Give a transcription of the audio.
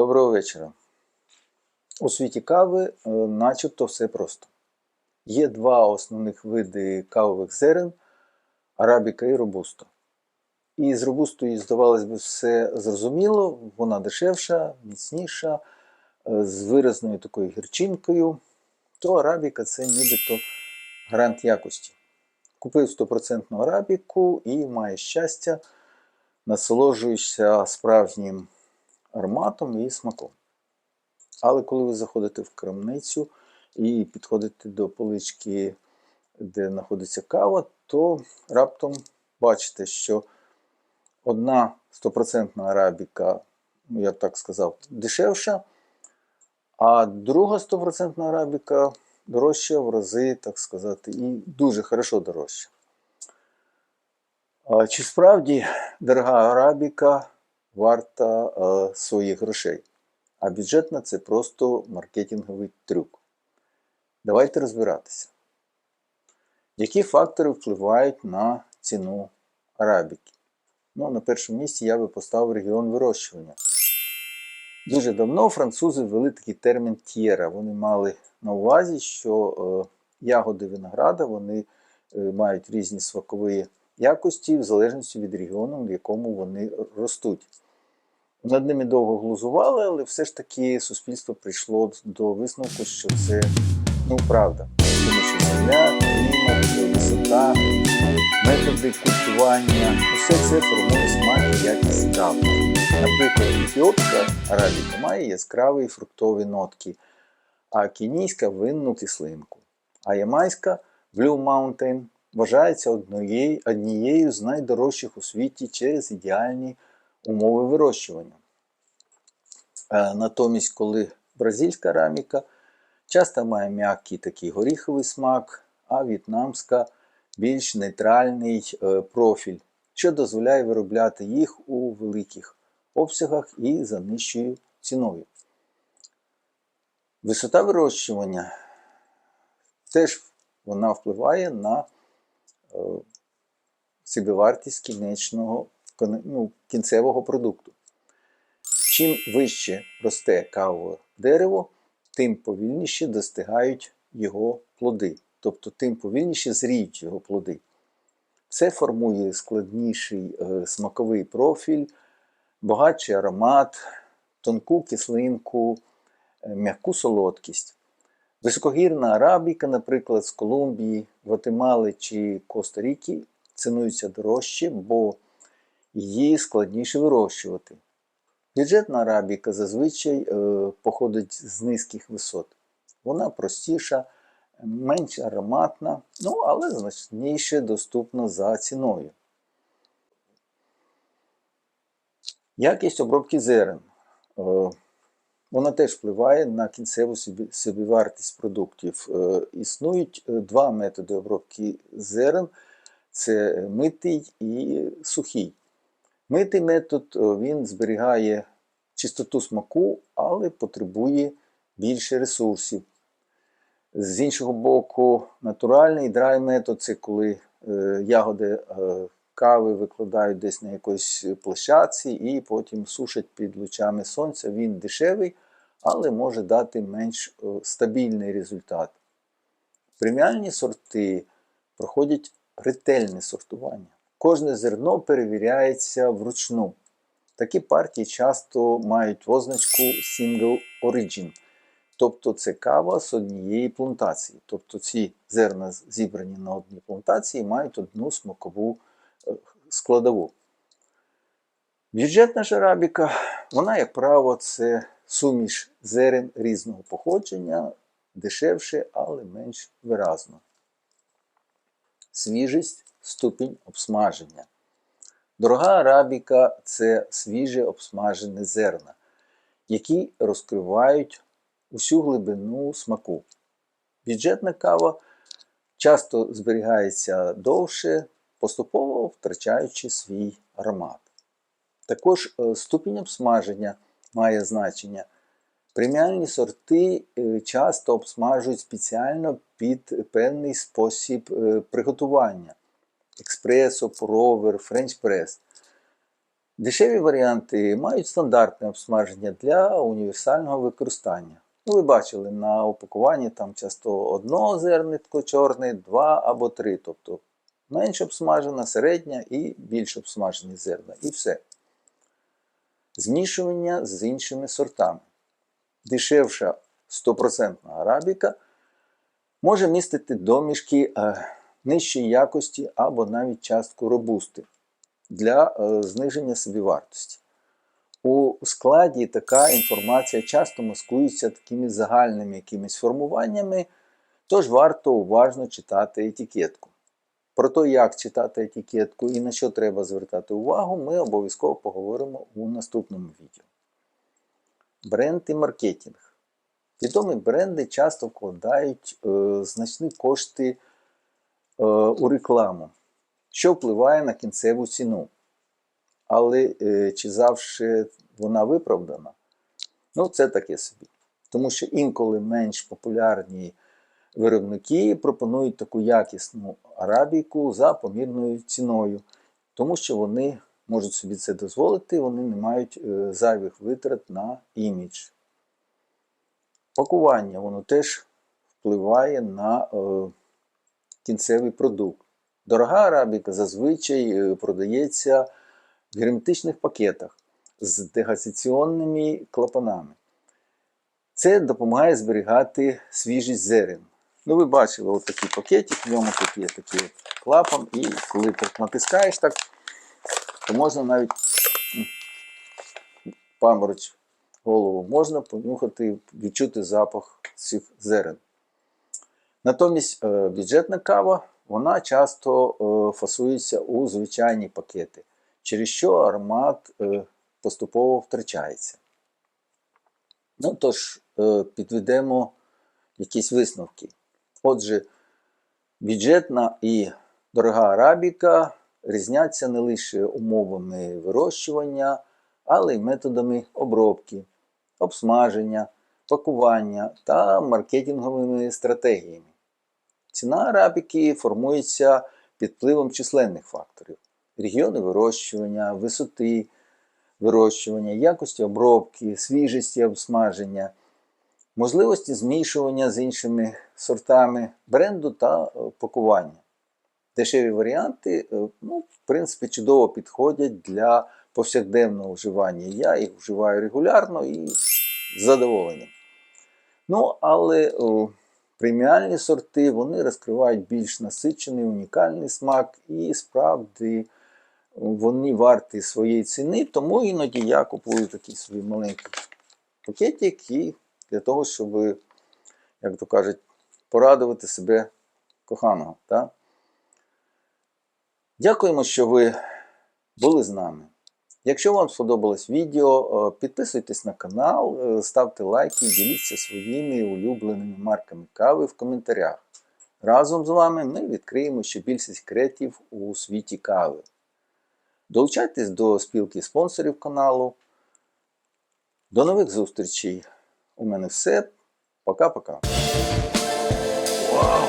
Доброго вечора. У світі кави е, начебто все просто. Є два основних види кавових зерен арабіка і робусто. І з робустою, здавалось би, все зрозуміло, вона дешевша, міцніша, е, з виразною такою гірчинкою. То арабіка це нібито гарант якості. Купив 100% арабіку і маєш щастя, насолоджуєшся справжнім ароматом і смаком. Але коли ви заходите в крамницю і підходите до полички, де знаходиться кава, то раптом бачите, що одна 100% арабіка, я б так сказав, дешевша, а друга 100% арабіка дорожча в рази, так сказати, і дуже хорошо дорожча. Чи справді дорога арабіка варта е, своїх грошей? А бюджетна це просто маркетинговий трюк. Давайте розбиратися. Які фактори впливають на ціну арабіки? Ну, на першому місці я би поставив регіон вирощування. Дуже давно французи ввели такий термін т'єра. Вони мали на увазі, що е, ягоди винограда вони е, мають різні смакові якості в залежності від регіону, в якому вони ростуть. Над ними довго глузували, але все ж таки суспільство прийшло до висновку, що це ну, правда. Тому що земля, клімат, висота, методи культування, усе це формує смак і якість кави. Наприклад, ефіопська арабіка має яскраві фруктові нотки, а кенійська винну кислинку. А ямайська Blue Mountain вважається однією з найдорожчих у світі через ідеальні умови вирощування. Е, Натомість, коли бразильська раміка часто має м'який такий горіховий смак, а в'єтнамська більш нейтральний е, профіль, що дозволяє виробляти їх у великих обсягах і за нижчою ціною. Висота вирощування теж вона впливає на е, собівартість кінечного ну, кінцевого продукту. Чим вище росте кавове дерево, тим повільніше достигають його плоди, тобто тим повільніше зріють його плоди. Це формує складніший е, смаковий профіль, багатший аромат, тонку кислинку, е, м'яку солодкість. Високогірна арабіка, наприклад, з Колумбії, Гватемали чи Коста-Ріки, цінується дорожче, бо її складніше вирощувати. Бюджетна арабіка зазвичай е, походить з низьких висот. Вона простіша, менш ароматна, ну, але значніше доступна за ціною. Якість обробки зерен. Е, вона теж впливає на кінцеву собівартість продуктів. Е, Існують два методи обробки зерен: це митий і сухий. Митий метод е, він зберігає чистоту смаку, але потребує більше ресурсів. З іншого боку, натуральний драй метод це коли е, ягоди е, кави викладають десь на якоїсь площадці і потім сушать під лучами сонця. Він дешевий, але може дати менш стабільний результат. Преміальні сорти проходять ретельне сортування. Кожне зерно перевіряється вручну. Такі партії часто мають означку Single Origin, тобто це кава з однієї плантації. Тобто ці зерна зібрані на одній плантації мають одну смакову е, складову. Бюджетна ж арабіка, вона, як правило, це суміш зерен різного походження, дешевше, але менш виразно. Свіжість, ступінь обсмаження. Дорога арабіка це свіже обсмажені зерна, які розкривають усю глибину смаку. Бюджетна кава часто зберігається довше, поступово втрачаючи свій аромат. Також е, ступінь обсмаження має значення. Преміальні сорти е, часто обсмажують спеціально під певний спосіб е, приготування експресо, провер, френч-прес. Дешеві варіанти мають стандартне обсмаження для універсального використання. Ну, ви бачили, на упакуванні там часто одно зернятко чорне, два або три. Тобто менш обсмажена, середня і більш обсмажені зерна. І все. Змішування з іншими сортами. Дешевша 100% арабіка може містити домішки е, нижчої якості або навіть частку робусти для е, зниження собівартості. У складі така інформація часто маскується такими загальними якимись формуваннями, тож варто уважно читати етикетку. Про те, як читати етикетку і на що треба звертати увагу, ми обов'язково поговоримо у наступному відео. Бренд і маркетинг. Відомі бренди часто вкладають е, значні кошти у рекламу, що впливає на кінцеву ціну. Але е, чи завжди вона виправдана? Ну, це таке собі. Тому що інколи менш популярні виробники пропонують таку якісну арабіку за помірною ціною, тому що вони можуть собі це дозволити, вони не мають е, зайвих витрат на імідж. Пакування воно теж впливає на е, кінцевий продукт. Дорога арабіка зазвичай е, продається в герметичних пакетах з дегазаційними клапанами. Це допомагає зберігати свіжість зерен. Ну, ви бачили от такий пакетик, в ньому тут є такий клапан, і коли так натискаєш так, то можна навіть памороч голову, можна понюхати, відчути запах цих зерен. Натомість е, бюджетна кава, вона часто е, фасується у звичайні пакети, через що аромат е, поступово втрачається. Ну тож, підведемо якісь висновки. Отже, бюджетна і дорога арабіка різняться не лише умовами вирощування, але й методами обробки, обсмаження, пакування та маркетинговими стратегіями. Ціна арабіки формується під впливом численних факторів: регіони вирощування, висоти вирощування, якості обробки, свіжості обсмаження, можливості змішування з іншими сортами бренду та е, пакування. Дешеві варіанти, е, ну, в принципі, чудово підходять для повсякденного вживання. Я їх вживаю регулярно і з задоволенням. Ну, але преміальні сорти вони розкривають більш насичений, унікальний смак і справді вони варті своєї ціни, тому іноді я купую такий собі маленький пакетик і для того, щоб, як то кажуть, порадувати себе коханого. Так? Дякуємо, що ви були з нами. Якщо вам сподобалось відео, е, підписуйтесь на канал, е, ставте лайки, діліться своїми улюбленими марками кави в коментарях. Разом з вами ми відкриємо ще більше секретів у світі кави. Долучайтесь до спілки спонсорів каналу. До нових зустрічей! У мене все. Пока-пока. Вау!